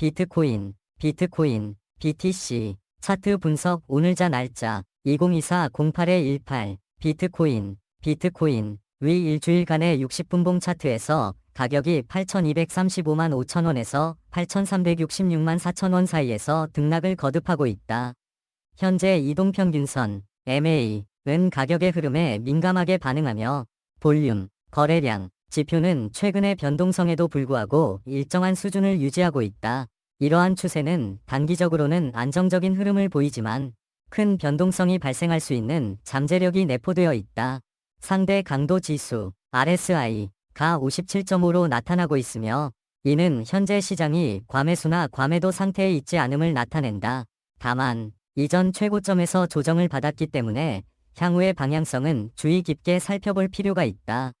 비트코인, 비트코인, BTC, 차트 분석 오늘자 날짜 2024-08-18, 비트코인, 비트코인, 위 일주일간의 60분봉 차트에서 가격이 8,235만 5천원에서 8,366만 4천원 사이에서 등락을 거듭하고 있다. 현재 이동평균선, MA,은 가격의 흐름에 민감하게 반응하며 볼륨, 거래량, 지표는 최근의 변동성에도 불구하고 일정한 수준을 유지하고 있다. 이러한 추세는 단기적으로는 안정적인 흐름을 보이지만 큰 변동성이 발생할 수 있는 잠재력이 내포되어 있다. 상대 강도 지수, RSI가 57.5로 나타나고 있으며 이는 현재 시장이 과매수나 과매도 상태에 있지 않음을 나타낸다. 다만 이전 최고점에서 조정을 받았기 때문에 향후의 방향성은 주의 깊게 살펴볼 필요가 있다.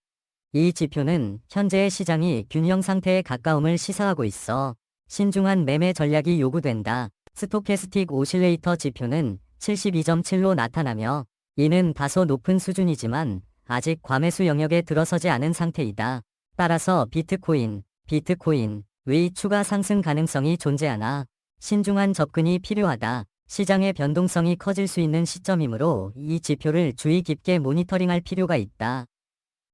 이 지표는 현재의 시장이 균형 상태에 가까움을 시사하고 있어 신중한 매매 전략이 요구된다. 스토캐스틱 오실레이터 지표는 72.7로 나타나며 이는 다소 높은 수준이지만 아직 과매수 영역에 들어서지 않은 상태이다. 따라서 비트코인, 비트코인, 의 추가 상승 가능성이 존재하나 신중한 접근이 필요하다. 시장의 변동성이 커질 수 있는 시점이므로 이 지표를 주의 깊게 모니터링할 필요가 있다.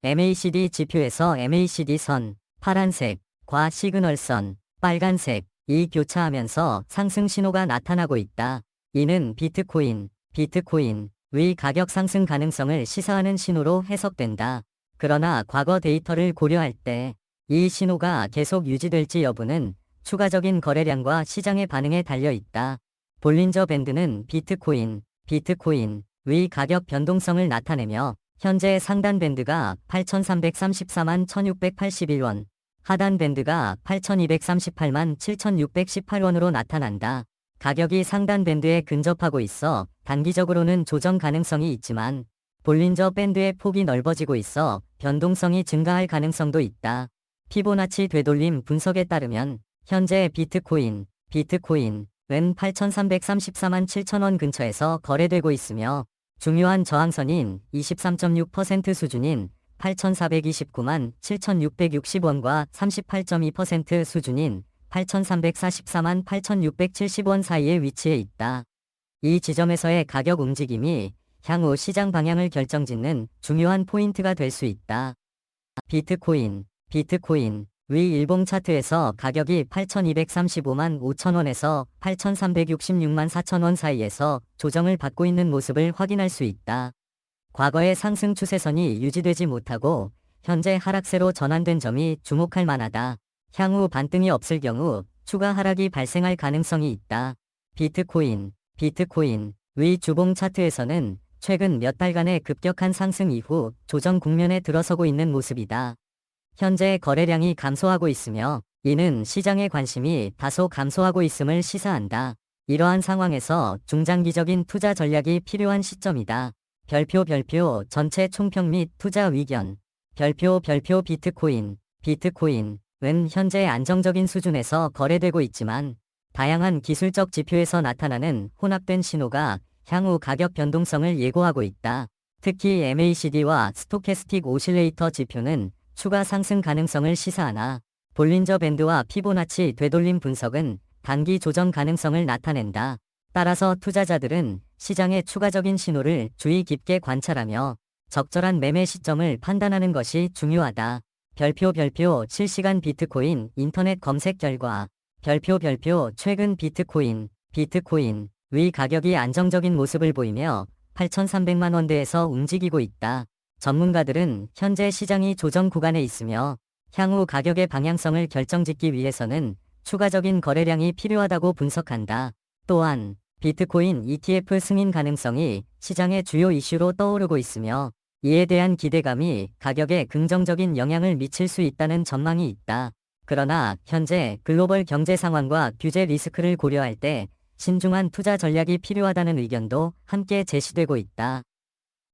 MACD 지표에서 MACD 선, 파란색, 과 시그널선, 빨간색 이 교차하면서 상승 신호가 나타나고 있다. 이는 비트코인, 비트코인, 의 가격 상승 가능성을 시사하는 신호로 해석된다. 그러나 과거 데이터를 고려할 때 이 신호가 계속 유지될지 여부는 추가적인 거래량과 시장의 반응에 달려 있다. 볼린저 밴드는 비트코인, 비트코인, 의 가격 변동성을 나타내며 현재 상단 밴드가 8,334만 1,681원, 하단 밴드가 8,238만 7,618원으로 나타난다. 가격이 상단 밴드에 근접하고 있어 단기적으로는 조정 가능성이 있지만 볼린저 밴드의 폭이 넓어지고 있어 변동성이 증가할 가능성도 있다. 피보나치 되돌림 분석에 따르면 현재 비트코인, 비트코인, 은 8,334만 7천원 근처에서 거래되고 있으며 중요한 저항선인 23.6% 수준인 8,429만 7,660원과 38.2% 수준인 8,344만 8,670원 사이에 위치해 있다. 이 지점에서의 가격 움직임이 향후 시장 방향을 결정짓는 중요한 포인트가 될 수 있다. 비트코인, 비트코인, 위 일봉 차트에서 가격이 8,235만 5천원에서 8,366만 4천원 사이에서 조정을 받고 있는 모습을 확인할 수 있다. 과거의 상승 추세선이 유지되지 못하고 현재 하락세로 전환된 점이 주목할 만하다. 향후 반등이 없을 경우 추가 하락이 발생할 가능성이 있다. 비트코인, 비트코인, 위 주봉 차트에서는 최근 몇 달간의 급격한 상승 이후 조정 국면에 들어서고 있는 모습이다. 현재 거래량이 감소하고 있으며 이는 시장의 관심이 다소 감소하고 있음을 시사한다. 이러한 상황에서 중장기적인 투자 전략이 필요한 시점이다. 별표 별표 전체 총평 및 투자 의견 별표 별표 비트코인 비트코인 은 현재 안정적인 수준에서 거래되고 있지만 다양한 기술적 지표에서 나타나는 혼합된 신호가 향후 가격 변동성을 예고하고 있다. 특히 MACD와 스토캐스틱 오실레이터 지표는 추가 상승 가능성을 시사하나 볼린저 밴드와 피보나치 되돌림 분석은 단기 조정 가능성을 나타낸다. 따라서 투자자들은 시장의 추가적인 신호를 주의 깊게 관찰하며 적절한 매매 시점을 판단하는 것이 중요하다. 별표 별표 실시간 비트코인 인터넷 검색 결과 별표 별표 최근 비트코인 비트코인 위 가격이 안정적인 모습을 보이며 8,300만 원대에서 움직이고 있다. 전문가들은 현재 시장이 조정 구간에 있으며 향후 가격의 방향성을 결정짓기 위해서는 추가적인 거래량이 필요하다고 분석한다. 또한 비트코인 ETF 승인 가능성이 시장의 주요 이슈로 떠오르고 있으며 이에 대한 기대감이 가격에 긍정적인 영향을 미칠 수 있다는 전망이 있다. 그러나 현재 글로벌 경제 상황과 규제 리스크를 고려할 때 신중한 투자 전략이 필요하다는 의견도 함께 제시되고 있다.